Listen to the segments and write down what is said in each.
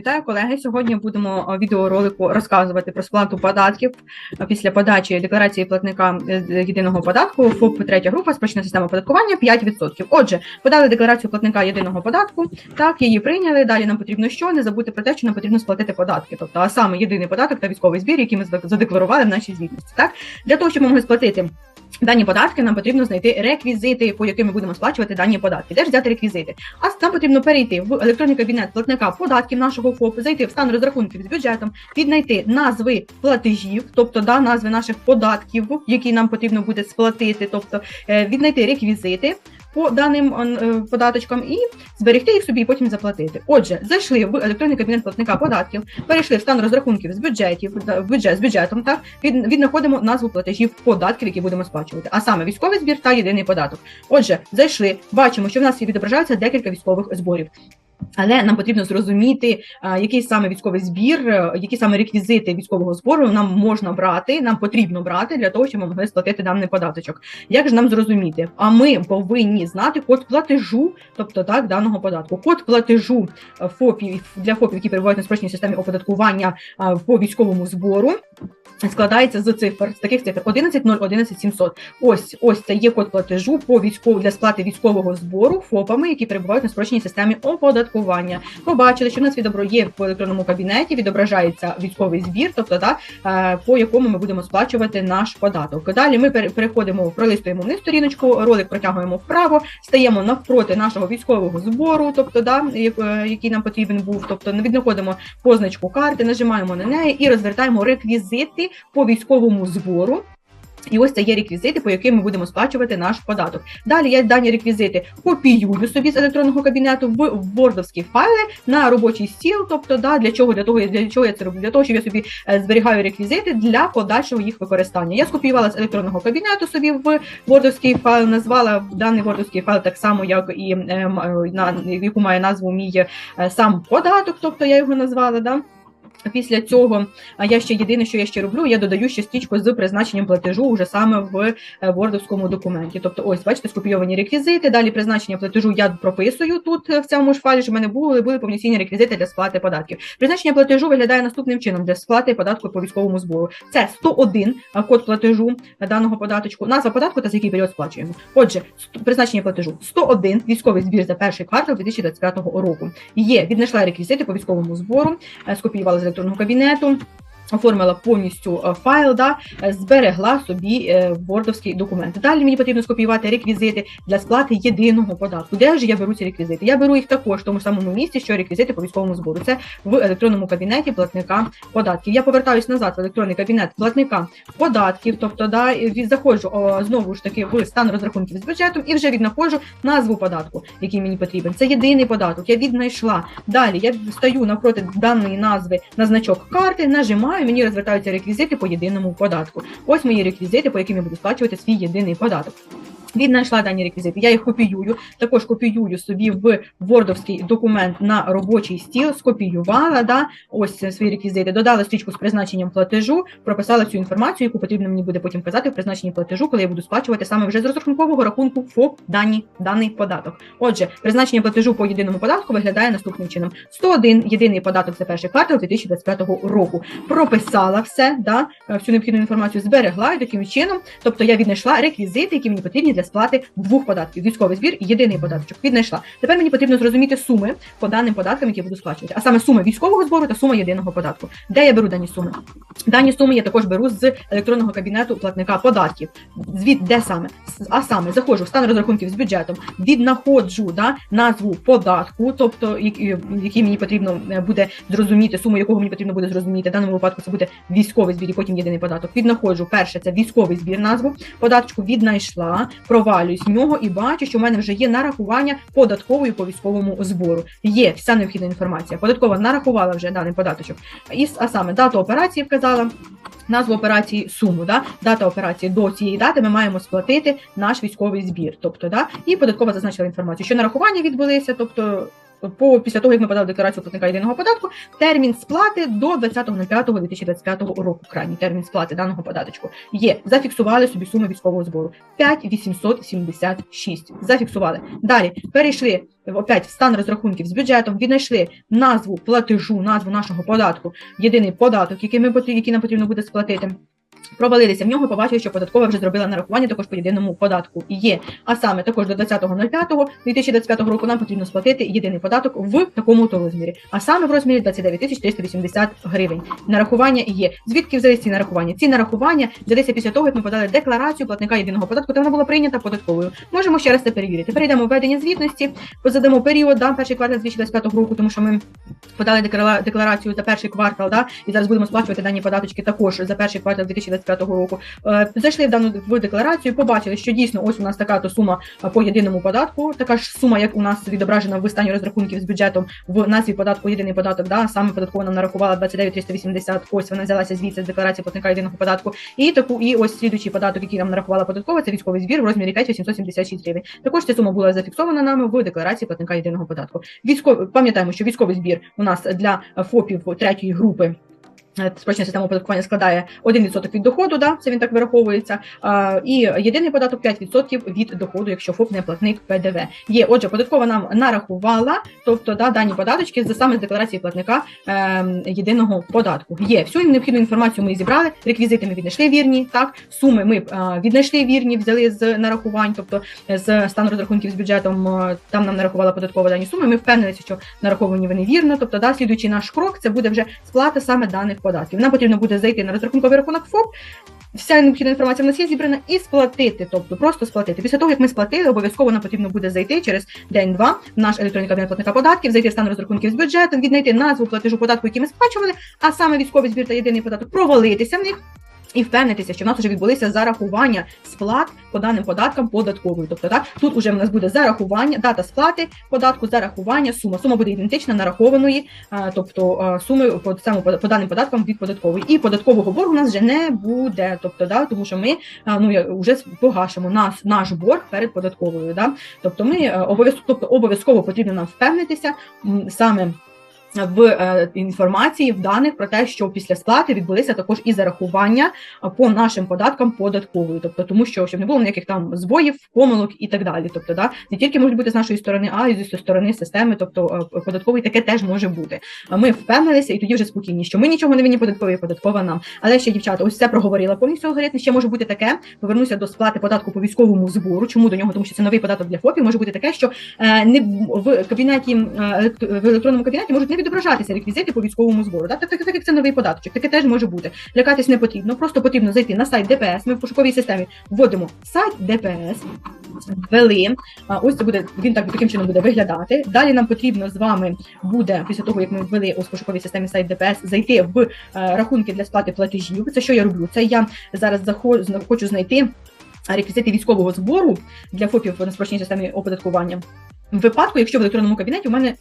Вітаю колеги. Сьогодні будемо е, відеоролику розказувати про сплату податків е, після подачі декларації платника е, єдиного податку. ФОП третя група спрощена система оподаткування 5%. Отже, подали декларацію платника єдиного податку. Так, її прийняли. Далі нам потрібно що не забути про те, що нам потрібно сплатити податки, тобто а саме єдиний податок та військовий збір, який ми задекларували в нашій звітності. Так для того, щоб ми могли сплатити. Дані податки нам потрібно знайти реквізити, по яким ми будемо сплачувати дані податки. Де ж взяти реквізити? А нам потрібно перейти в електронний кабінет платника податків нашого ФОП, зайти в стан розрахунків з бюджетом, віднайти назви платежів, тобто да, назви наших податків, які нам потрібно буде сплатити, тобто е, віднайти реквізити. По даним е, податочкам і зберегти їх собі і потім заплатити. Отже, зайшли в електронний кабінет платника податків, перейшли в стан розрахунків з бюджетів, в бюджет з бюджетом. Так від, віднаходимо назву платежів податків, які будемо сплачувати, а саме військовий збір та єдиний податок. Отже, зайшли, бачимо, що в нас відображаються декілька військових зборів. Але нам потрібно зрозуміти, який саме військовий збір, е, які саме реквізити військового збору нам можна брати, нам потрібно брати для того, щоб ми могли сплатити даний податочок. Як ж нам зрозуміти? А ми повинні знати код платежу, тобто так, даного податку. Код платежу е, ФОПів для ФОПів, які перебувають на спрощеній системі оподаткування по військовому збору складається з цифр, з таких цифр 11 0 11 700. Ось ось це є код платежу по військову для сплати військового збору ФОПами, які перебувають на спрощеній системі оподаткування. Побачили, що в нас відобро є в електронному кабінеті, відображається військовий збір, тобто да, е, по якому ми будемо сплачувати наш податок. Далі ми переходимо, пролистуємо вниз сторіночку, ролик протягуємо вправо, стаємо навпроти нашого військового збору, тобто да, е, який нам потрібен був, тобто віднаходимо позначку карти, нажимаємо на неї і розвертаємо реквізити по військовому збору. І ось це є реквізити, по яким ми будемо сплачувати наш податок. Далі я дані реквізити копіюю собі з електронного кабінету в вордовські файли на робочий стіл. Тобто, да, для чого для того, для чого я це роблю? Для того, щоб я собі е, зберігаю реквізити для подальшого їх використання. Я скопіювала з електронного кабінету собі в вордовський файл, назвала даний вордовський файл так само, як і е, на яку має назву мій е, сам податок, тобто я його назвала. Да? Після цього я ще єдине, що я ще роблю, я додаю ще стічку з призначенням платежу вже саме в вордовському документі. Тобто, ось, бачите, скопійовані реквізити. Далі призначення платежу я прописую тут в цьому ж файлі, що в мене були були повноцінні реквізити для сплати податків. Призначення платежу виглядає наступним чином для сплати податку по військовому збору. Це 101 код платежу даного податочку, назва податку та за який період сплачуємо. Отже, призначення платежу 101 військовий збір за перший квартал 2025 року. Є віднайшла реквізити по військовому збору, скопіювали електронного кабінету. Оформила повністю е, файл, да, зберегла собі вордовський документ. Далі мені потрібно скопіювати реквізити для сплати єдиного податку. Де ж я беру ці реквізити? Я беру їх також в тому самому місці, що реквізити по військовому збору. Це в електронному кабінеті платника податків. Я повертаюсь назад в електронний кабінет платника податків, тобто да, заходжу о, знову ж таки в стан розрахунків з бюджетом і вже віднаходжу назву податку, який мені потрібен. Це єдиний податок. Я віднайшла. Далі я стаю навпроти даної назви на значок карти, нажимаю і мені розвертаються реквізити по єдиному податку. Ось мої реквізити, по яким я буду сплачувати свій єдиний податок. Віднайшла дані реквізити, я їх копіюю, також копіюю собі в вордовський документ на робочий стіл, скопіювала да, ось свої реквізити, додала стрічку з призначенням платежу, прописала цю інформацію, яку потрібно мені буде потім казати в призначенні платежу, коли я буду сплачувати саме вже з розрахункового рахунку ФОП дані, даний податок. Отже, призначення платежу по єдиному податку виглядає наступним чином: 101 єдиний податок за перший квартал 2025 року. Прописала все, да, всю необхідну інформацію зберегла і таким чином, тобто я віднайшла реквізити, які мені потрібні для для сплати двох податків: військовий збір і єдиний податок. Віднайшла. Тепер мені потрібно зрозуміти суми по даним податкам, які буду сплачувати, а саме суми військового збору та сума єдиного податку. Де я беру дані суми? Дані суми я також беру з електронного кабінету платника податків. Звіт де саме? А саме заходжу в стан розрахунків з бюджетом, віднаходжу да, назву податку, тобто який мені потрібно е, буде зрозуміти, суму якого мені потрібно буде зрозуміти. В даному випадку це буде військовий збір і потім єдиний податок. Віднаходжу перше, це військовий збір назву. Податочку віднайшла, провалююсь в нього і бачу, що в мене вже є нарахування податкової по військовому збору. Є вся необхідна інформація. Податкова нарахувала вже даний податочок. І, а саме дату операції вказала. Назву операції суму, да? дата операції до цієї дати ми маємо сплатити наш військовий збір. Тобто, да? І податкова зазначила інформацію, що нарахування відбулися, тобто по після того, як ми подали декларацію платника єдиного податку, термін сплати до 20.05.2025 року. Крайній термін сплати даного податочку є. Зафіксували собі суму військового збору 5876. Зафіксували. Далі перейшли опять в стан розрахунків з бюджетом, віднайшли назву платежу, назву нашого податку, єдиний податок, який ми який нам потрібно буде сплатити. Провалилися в нього, побачили, що податкова вже зробила нарахування також по єдиному податку. Є. А саме також до 20.05.2025 року нам потрібно сплатити єдиний податок в такому то розмірі. А саме в розмірі 29 380 гривень. Нарахування є. Звідки взялись ці нарахування? Ці нарахування взялися після того, як ми подали декларацію платника єдиного податку, та вона була прийнята податковою. Можемо ще раз це перевірити. Перейдемо в введення звітності, позадамо період, да, перший квартал 2025 року, тому що ми подали декларацію за перший квартал, да, і зараз будемо сплачувати дані податочки також за перший квартал 2025 року. Е, Зайшли в дану в декларацію, побачили, що дійсно ось у нас така то сума по єдиному податку, така ж сума, як у нас відображена в стані розрахунків з бюджетом в назві податку єдиний податок. Да, саме податково нам нарахувала 29 380, Ось вона взялася звідси з декларації платника єдиного податку. І таку, і ось слідуючий податок, який нам нарахувала податкова, це військовий збір в розмірі 5 876 гривень. Також ця сума була зафіксована нами в декларації платника єдиного податку. Військовий пам'ятаємо, що військовий збір у нас для ФОПів третьої групи. Е, спрощена система оподаткування складає 1% від доходу, да, це він так вираховується. А, І єдиний податок 5% від доходу, якщо ФОП не платник ПДВ. Є, отже, податкова нам нарахувала, тобто да, дані податочки з саме з декларації платника е, єдиного податку. Є всю необхідну інформацію. Ми зібрали, реквізити ми віднайшли вірні, так суми ми е, віднайшли вірні, взяли з нарахувань, тобто з стану розрахунків з бюджетом. Е, там нам нарахувала податкова дані суми. Ми впевнилися, що нараховані вони вірно. Тобто, да, слідуючий наш крок, це буде вже сплата саме даних податків. Нам потрібно буде зайти на розрахунковий рахунок ФОП. Вся необхідна інформація в нас є зібрана і сплатити, тобто просто сплатити. Після того, як ми сплатили, обов'язково нам потрібно буде зайти через день-два в наш електронний кабінет платника податків, зайти в стан розрахунків з бюджетом, віднайти назву платежу податку, який ми сплачували, а саме військовий збір та єдиний податок провалитися в них. І впевнитися, що в нас вже відбулися зарахування сплат по даним податкам податковою. Тобто, так тут уже в нас буде зарахування, дата сплати податку, зарахування, сума. Сума буде ідентична нарахованої, тобто суми по саме по даним податкам від податкової. І податкового боргу у нас вже не буде. Тобто, да, тому що ми ну вже погашимо наш наш борг перед податковою. Да? Тобто, ми обов'язково тобто, обов'язково потрібно нам впевнитися саме в е, інформації в даних про те, що після сплати відбулися також і зарахування по нашим податкам податковою, тобто тому, що щоб не було ніяких там збоїв, помилок і так далі. Тобто, да, не тільки можуть бути з нашої сторони, а й зі сторони системи, тобто е, податкової таке теж може бути. Ми впевнилися, і тоді вже спокійні, що ми нічого не винні податкові, податкова нам. Але ще дівчата, ось це проговорила повністю алгоритм. Ще може бути таке. Повернуся до сплати податку по військовому збору. Чому до нього? Тому що це новий податок для ФОПів. Може бути таке, що е, не в кабінеті в електронному кабінеті можуть не відображатися реквізити по військовому збору. Так, так, так як це новий податок, таке теж може бути. Лякатись не потрібно, просто потрібно зайти на сайт ДПС. Ми в пошуковій системі вводимо сайт ДПС, ввели. Ось це буде, він так таким чином буде виглядати. Далі нам потрібно з вами буде, після того, як ми ввели у пошуковій системі сайт ДПС, зайти в е, рахунки для сплати платежів. Це що я роблю? Це я зараз заходжу, хочу знайти реквізити військового збору для ФОПів на спрощеній системі оподаткування. В випадку, якщо в електронному кабінеті у мене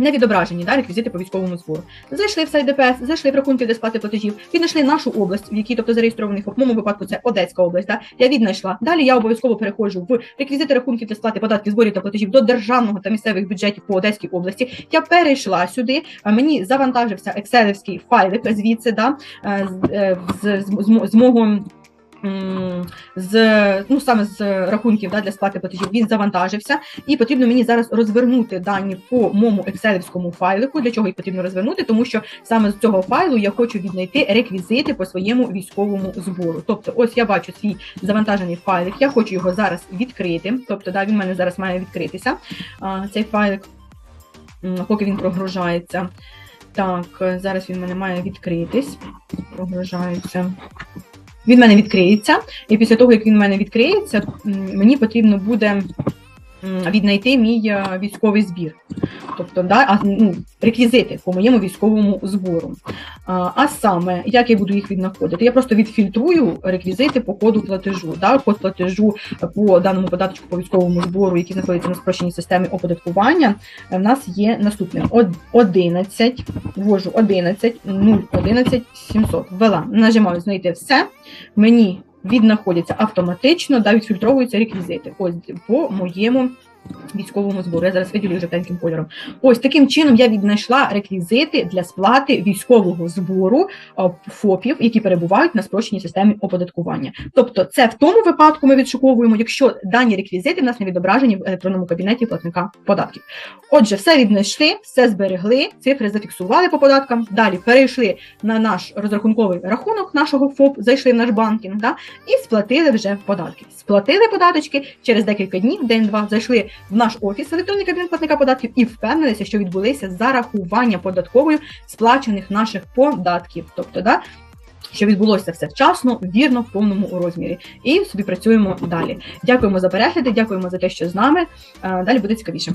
не відображені да, реквізити по військовому збору. Зайшли в сайт ДПС, зайшли в рахунки для сплати платежів, віднайшли нашу область, в якій тобто зареєстрований. В моєму випадку це Одеська область. Да? Я віднайшла. Далі я обов'язково переходжу в реквізити рахунків для сплати податків, зборів та платежів до державного та місцевих бюджетів по Одеській області. Я перейшла сюди, мені завантажився екселівський файлик звідси, да, е, е, з, з, з, з мого з ну саме з рахунків да, для сплати платежів він завантажився, і потрібно мені зараз розвернути дані по моєму екселівському файлику. Для чого їх потрібно розвернути? Тому що саме з цього файлу я хочу віднайти реквізити по своєму військовому збору. Тобто, ось я бачу свій завантажений файлик. Я хочу його зараз відкрити. Тобто, да, він в мене зараз має відкритися. Цей файлик, поки він прогружається. Так, зараз він в мене має відкритись. Прогружається. Він в мене відкриється, і після того, як він в мене відкриється, мені потрібно буде віднайти мій е, військовий збір, тобто да, ну, реквізити по моєму військовому збору. А, а саме, як я буду їх віднаходити? Я просто відфільтрую реквізити по коду платежу. Да, Код платежу по даному податку по військовому збору, який знаходиться на спрощеній системі оподаткування, в нас є наступним: 11, ввожу 11 011 700. Ввела, нажимаю знайти все. Мені віднаходяться автоматично, да, відфільтровуються реквізити. Ось по моєму військовому збору. Я зараз виділю жовтеньким кольором. Ось таким чином я віднайшла реквізити для сплати військового збору ФОПів, які перебувають на спрощеній системі оподаткування. Тобто, це в тому випадку ми відшуковуємо, якщо дані реквізити в нас не відображені в електронному кабінеті платника податків. Отже, все віднайшли, все зберегли, цифри зафіксували по податкам. Далі перейшли на наш розрахунковий рахунок нашого ФОП, зайшли в наш банкінг, да, і сплатили вже податки. Сплатили податочки через декілька днів, день-два, зайшли в наш офіс електронний кабінет платника податків і впевнилися, що відбулися зарахування податковою сплачених наших податків. Тобто, да, що відбулося все вчасно, вірно, в повному розмірі. І собі працюємо далі. Дякуємо за перегляди, дякуємо за те, що з нами. Е, Далі буде цікавіше.